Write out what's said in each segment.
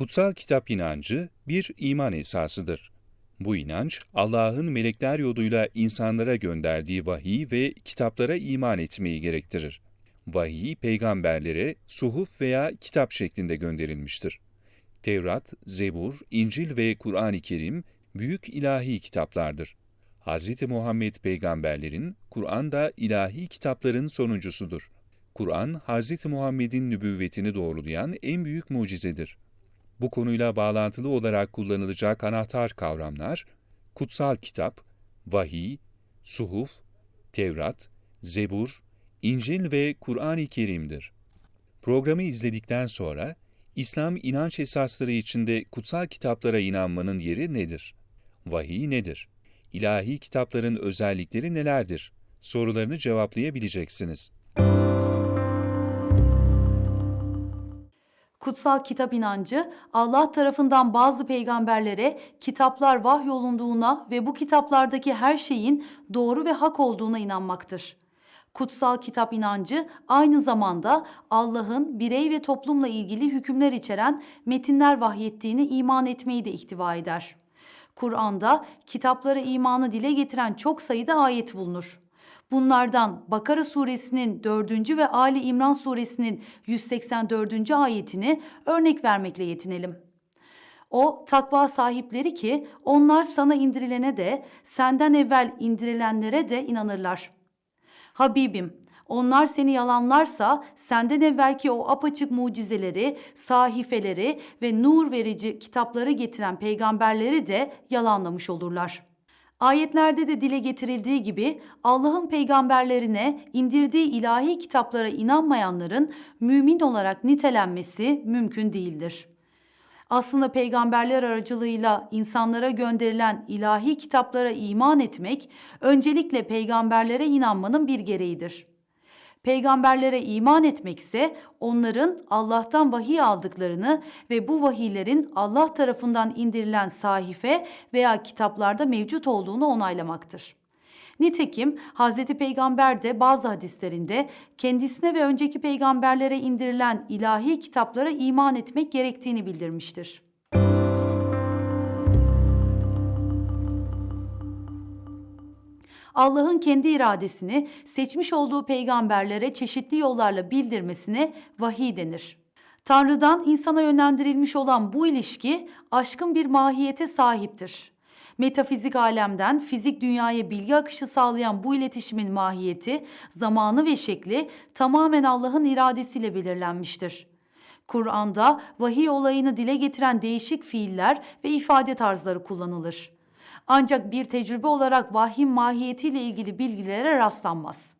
Kutsal kitap inancı bir iman esasıdır. Bu inanç, Allah'ın melekler yoluyla insanlara gönderdiği vahiy ve kitaplara iman etmeyi gerektirir. Vahiy, peygamberlere suhuf veya kitap şeklinde gönderilmiştir. Tevrat, Zebur, İncil ve Kur'an-ı Kerim büyük ilahi kitaplardır. Hz. Muhammed peygamberlerin, Kur'an da ilahi kitapların sonuncusudur. Kur'an, Hz. Muhammed'in nübüvvetini doğrulayan en büyük mucizedir. Bu konuyla bağlantılı olarak kullanılacak anahtar kavramlar, kutsal kitap, vahiy, suhuf, Tevrat, Zebur, İncil ve Kur'an-ı Kerim'dir. Programı izledikten sonra, İslam inanç esasları içinde kutsal kitaplara inanmanın yeri nedir? Vahiy nedir? İlahi kitapların özellikleri nelerdir? Sorularını cevaplayabileceksiniz. Kutsal kitap inancı Allah tarafından bazı peygamberlere kitaplar vahyolunduğuna ve bu kitaplardaki her şeyin doğru ve hak olduğuna inanmaktır. Kutsal kitap inancı aynı zamanda Allah'ın birey ve toplumla ilgili hükümler içeren metinler vahyettiğini iman etmeyi de ihtiva eder. Kur'an'da kitaplara imanı dile getiren çok sayıda ayet bulunur. Bunlardan Bakara suresinin 4. ve Ali İmran suresinin 184. ayetini örnek vermekle yetinelim. O takva sahipleri ki onlar sana indirilene de senden evvel indirilenlere de inanırlar. Habibim onlar seni yalanlarsa senden evvelki o apaçık mucizeleri, sahifeleri ve nur verici kitapları getiren peygamberleri de yalanlamış olurlar.'' Ayetlerde de dile getirildiği gibi Allah'ın peygamberlerine indirdiği ilahi kitaplara inanmayanların mümin olarak nitelenmesi mümkün değildir. Aslında peygamberler aracılığıyla insanlara gönderilen ilahi kitaplara iman etmek öncelikle peygamberlere inanmanın bir gereğidir. Peygamberlere iman etmekse onların Allah'tan vahiy aldıklarını ve bu vahiylerin Allah tarafından indirilen sahife veya kitaplarda mevcut olduğunu onaylamaktır. Nitekim Hz. Peygamber de bazı hadislerinde kendisine ve önceki peygamberlere indirilen ilahi kitaplara iman etmek gerektiğini bildirmiştir. Allah'ın kendi iradesini seçmiş olduğu peygamberlere çeşitli yollarla bildirmesine vahiy denir. Tanrı'dan insana yönlendirilmiş olan bu ilişki aşkın bir mahiyete sahiptir. Metafizik alemden fizik dünyaya bilgi akışı sağlayan bu iletişimin mahiyeti, zamanı ve şekli tamamen Allah'ın iradesiyle belirlenmiştir. Kur'an'da vahiy olayını dile getiren değişik fiiller ve ifade tarzları kullanılır. Ancak bir tecrübe olarak vahyin mahiyetiyle ilgili bilgilere rastlanmaz.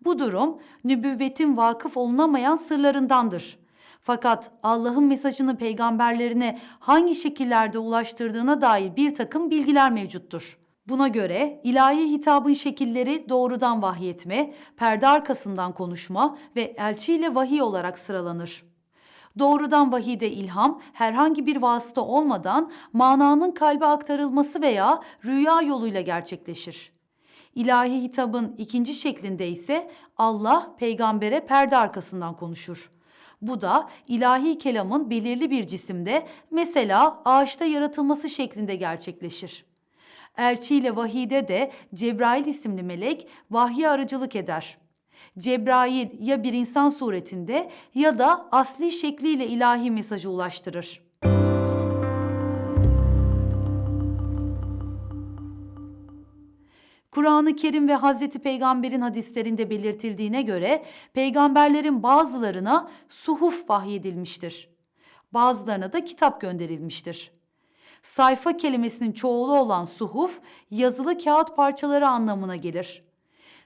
Bu durum nübüvvetin vakıf olunamayan sırlarındandır. Fakat Allah'ın mesajını peygamberlerine hangi şekillerde ulaştırdığına dair bir takım bilgiler mevcuttur. Buna göre ilahi hitabın şekilleri doğrudan vahyetme, perde arkasından konuşma ve elçiyle vahiy olarak sıralanır. Doğrudan vahide ilham herhangi bir vasıta olmadan mananın kalbe aktarılması veya rüya yoluyla gerçekleşir. İlahi hitabın ikinci şeklinde ise Allah peygambere perde arkasından konuşur. Bu da ilahi kelamın belirli bir cisimde mesela ağaçta yaratılması şeklinde gerçekleşir. Elçi ile vahide de Cebrail isimli melek vahye aracılık eder.'' Cebrail ya bir insan suretinde ya da asli şekliyle ilahi mesajı ulaştırır. Kur'an-ı Kerim ve Hazreti Peygamber'in hadislerinde belirtildiğine göre peygamberlerin bazılarına suhuf vahyedilmiştir. Bazılarına da kitap gönderilmiştir. Sayfa kelimesinin çoğulu olan suhuf yazılı kağıt parçaları anlamına gelir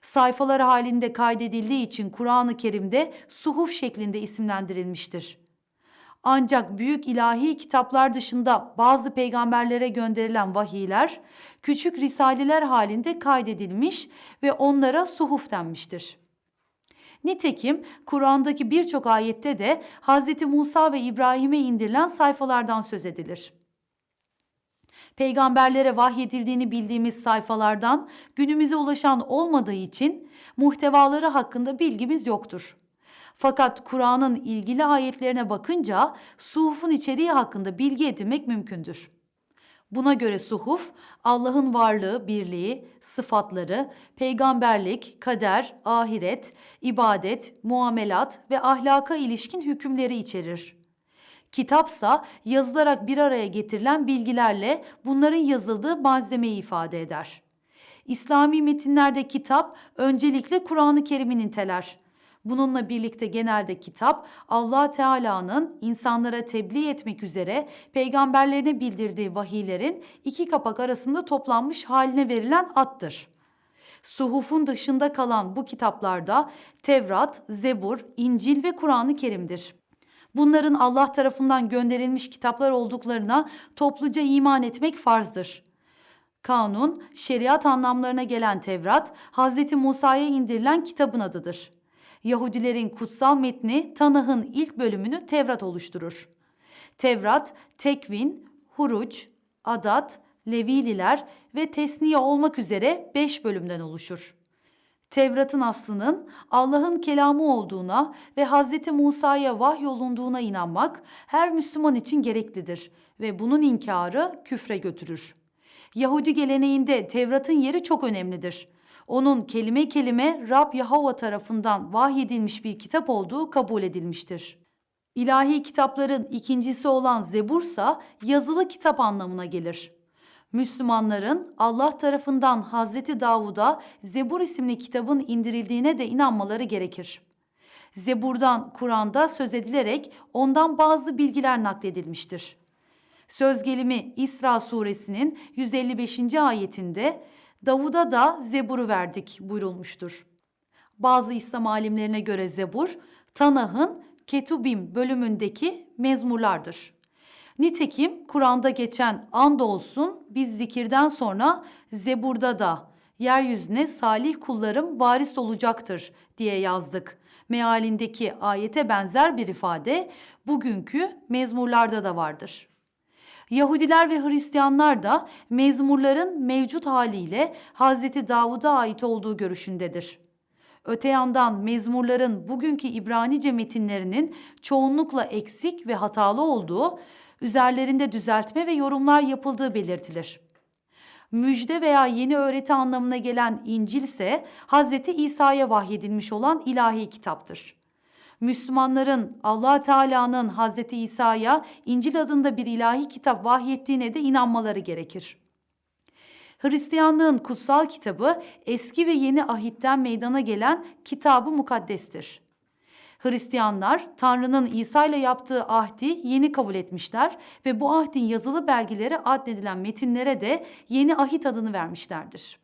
sayfalar halinde kaydedildiği için Kur'an-ı Kerim'de suhuf şeklinde isimlendirilmiştir. Ancak büyük ilahi kitaplar dışında bazı peygamberlere gönderilen vahiyler küçük risaleler halinde kaydedilmiş ve onlara suhuf denmiştir. Nitekim Kur'an'daki birçok ayette de Hz. Musa ve İbrahim'e indirilen sayfalardan söz edilir peygamberlere vahyedildiğini bildiğimiz sayfalardan günümüze ulaşan olmadığı için muhtevaları hakkında bilgimiz yoktur. Fakat Kur'an'ın ilgili ayetlerine bakınca suhufun içeriği hakkında bilgi edinmek mümkündür. Buna göre suhuf, Allah'ın varlığı, birliği, sıfatları, peygamberlik, kader, ahiret, ibadet, muamelat ve ahlaka ilişkin hükümleri içerir. Kitapsa yazılarak bir araya getirilen bilgilerle bunların yazıldığı malzemeyi ifade eder. İslami metinlerde kitap öncelikle Kur'an-ı Kerim'i niteler. Bununla birlikte genelde kitap Allah Teala'nın insanlara tebliğ etmek üzere peygamberlerine bildirdiği vahiylerin iki kapak arasında toplanmış haline verilen attır. Suhufun dışında kalan bu kitaplarda Tevrat, Zebur, İncil ve Kur'an-ı Kerim'dir. Bunların Allah tarafından gönderilmiş kitaplar olduklarına topluca iman etmek farzdır. Kanun, şeriat anlamlarına gelen Tevrat, Hz. Musa'ya indirilen kitabın adıdır. Yahudilerin kutsal metni Tanah'ın ilk bölümünü Tevrat oluşturur. Tevrat, Tekvin, Huruc, Adat, Levililer ve Tesniye olmak üzere beş bölümden oluşur. Tevrat'ın aslının Allah'ın kelamı olduğuna ve Hz. Musa'ya vahyolunduğuna inanmak her Müslüman için gereklidir ve bunun inkarı küfre götürür. Yahudi geleneğinde Tevrat'ın yeri çok önemlidir. Onun kelime kelime Rab Yahova tarafından vahyedilmiş bir kitap olduğu kabul edilmiştir. İlahi kitapların ikincisi olan Zebursa yazılı kitap anlamına gelir. Müslümanların Allah tarafından Hazreti Davud'a Zebur isimli kitabın indirildiğine de inanmaları gerekir. Zebur'dan Kur'an'da söz edilerek ondan bazı bilgiler nakledilmiştir. Söz gelimi İsra suresinin 155. ayetinde Davud'a da Zebur'u verdik buyurulmuştur. Bazı İslam alimlerine göre Zebur, Tanah'ın Ketubim bölümündeki mezmurlardır. Nitekim Kur'an'da geçen andolsun biz zikirden sonra Zebur'da da yeryüzüne salih kullarım varis olacaktır diye yazdık. Mealindeki ayete benzer bir ifade bugünkü mezmurlarda da vardır. Yahudiler ve Hristiyanlar da mezmurların mevcut haliyle Hazreti Davud'a ait olduğu görüşündedir. Öte yandan mezmurların bugünkü İbranice metinlerinin çoğunlukla eksik ve hatalı olduğu, üzerlerinde düzeltme ve yorumlar yapıldığı belirtilir. Müjde veya yeni öğreti anlamına gelen İncil ise Hazreti İsa'ya vahyedilmiş olan ilahi kitaptır. Müslümanların Allah Teala'nın Hazreti İsa'ya İncil adında bir ilahi kitap vahyettiğine de inanmaları gerekir. Hristiyanlığın kutsal kitabı eski ve yeni ahitten meydana gelen kitabı mukaddestir. Hristiyanlar Tanrı'nın İsa ile yaptığı ahdi yeni kabul etmişler ve bu ahdin yazılı belgeleri adledilen metinlere de yeni ahit adını vermişlerdir.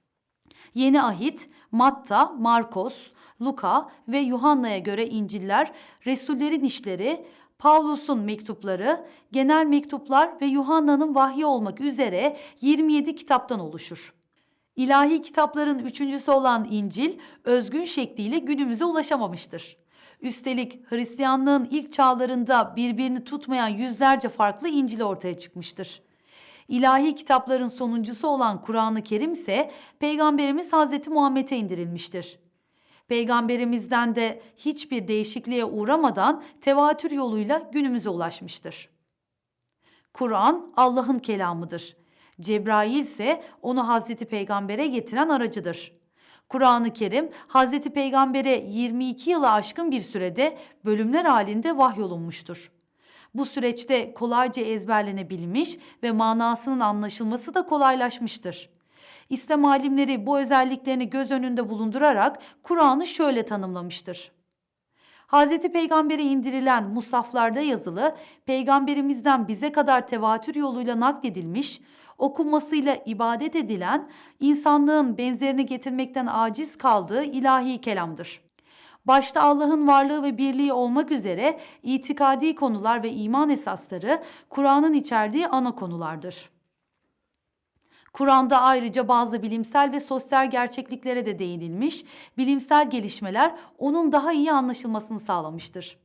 Yeni ahit Matta, Markos, Luka ve Yuhanna'ya göre İncil'ler, Resullerin işleri, Pavlus'un mektupları, genel mektuplar ve Yuhanna'nın vahyi olmak üzere 27 kitaptan oluşur. İlahi kitapların üçüncüsü olan İncil, özgün şekliyle günümüze ulaşamamıştır. Üstelik Hristiyanlığın ilk çağlarında birbirini tutmayan yüzlerce farklı İncil ortaya çıkmıştır. İlahi kitapların sonuncusu olan Kur'an-ı Kerim ise Peygamberimiz Hazreti Muhammed'e indirilmiştir. Peygamberimizden de hiçbir değişikliğe uğramadan tevatür yoluyla günümüze ulaşmıştır. Kur'an Allah'ın kelamıdır. Cebrail ise onu Hazreti Peygamber'e getiren aracıdır. Kur'an-ı Kerim Hazreti Peygamber'e 22 yılı aşkın bir sürede bölümler halinde vahyolunmuştur. Bu süreçte kolayca ezberlenebilmiş ve manasının anlaşılması da kolaylaşmıştır. İslam alimleri bu özelliklerini göz önünde bulundurarak Kur'an'ı şöyle tanımlamıştır. Hz. Peygamber'e indirilen musaflarda yazılı, peygamberimizden bize kadar tevatür yoluyla nakledilmiş, okunmasıyla ibadet edilen, insanlığın benzerini getirmekten aciz kaldığı ilahi kelamdır. Başta Allah'ın varlığı ve birliği olmak üzere itikadi konular ve iman esasları Kur'an'ın içerdiği ana konulardır. Kur'an'da ayrıca bazı bilimsel ve sosyal gerçekliklere de değinilmiş, bilimsel gelişmeler onun daha iyi anlaşılmasını sağlamıştır.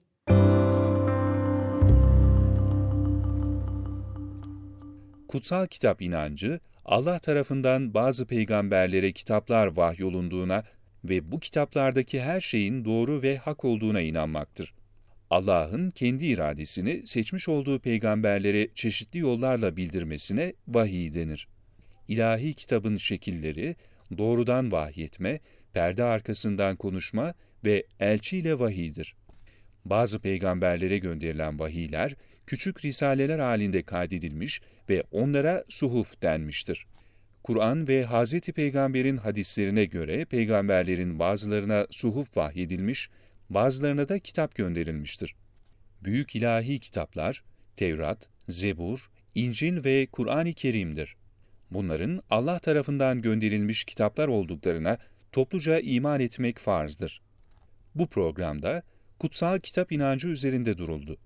Kutsal kitap inancı, Allah tarafından bazı peygamberlere kitaplar vahyolunduğuna ve bu kitaplardaki her şeyin doğru ve hak olduğuna inanmaktır. Allah'ın kendi iradesini seçmiş olduğu peygamberlere çeşitli yollarla bildirmesine vahiy denir. İlahi kitabın şekilleri, doğrudan vahyetme, perde arkasından konuşma ve elçiyle vahiydir. Bazı peygamberlere gönderilen vahiyler, küçük risaleler halinde kaydedilmiş ve onlara suhuf denmiştir. Kur'an ve Hz. Peygamber'in hadislerine göre peygamberlerin bazılarına suhuf vahyedilmiş, bazılarına da kitap gönderilmiştir. Büyük ilahi kitaplar, Tevrat, Zebur, İncil ve Kur'an-ı Kerim'dir. Bunların Allah tarafından gönderilmiş kitaplar olduklarına topluca iman etmek farzdır. Bu programda kutsal kitap inancı üzerinde duruldu.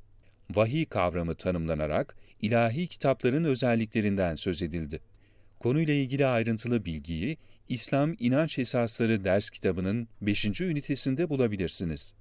Vahiy kavramı tanımlanarak ilahi kitapların özelliklerinden söz edildi. Konuyla ilgili ayrıntılı bilgiyi İslam İnanç Esasları ders kitabının 5. ünitesinde bulabilirsiniz.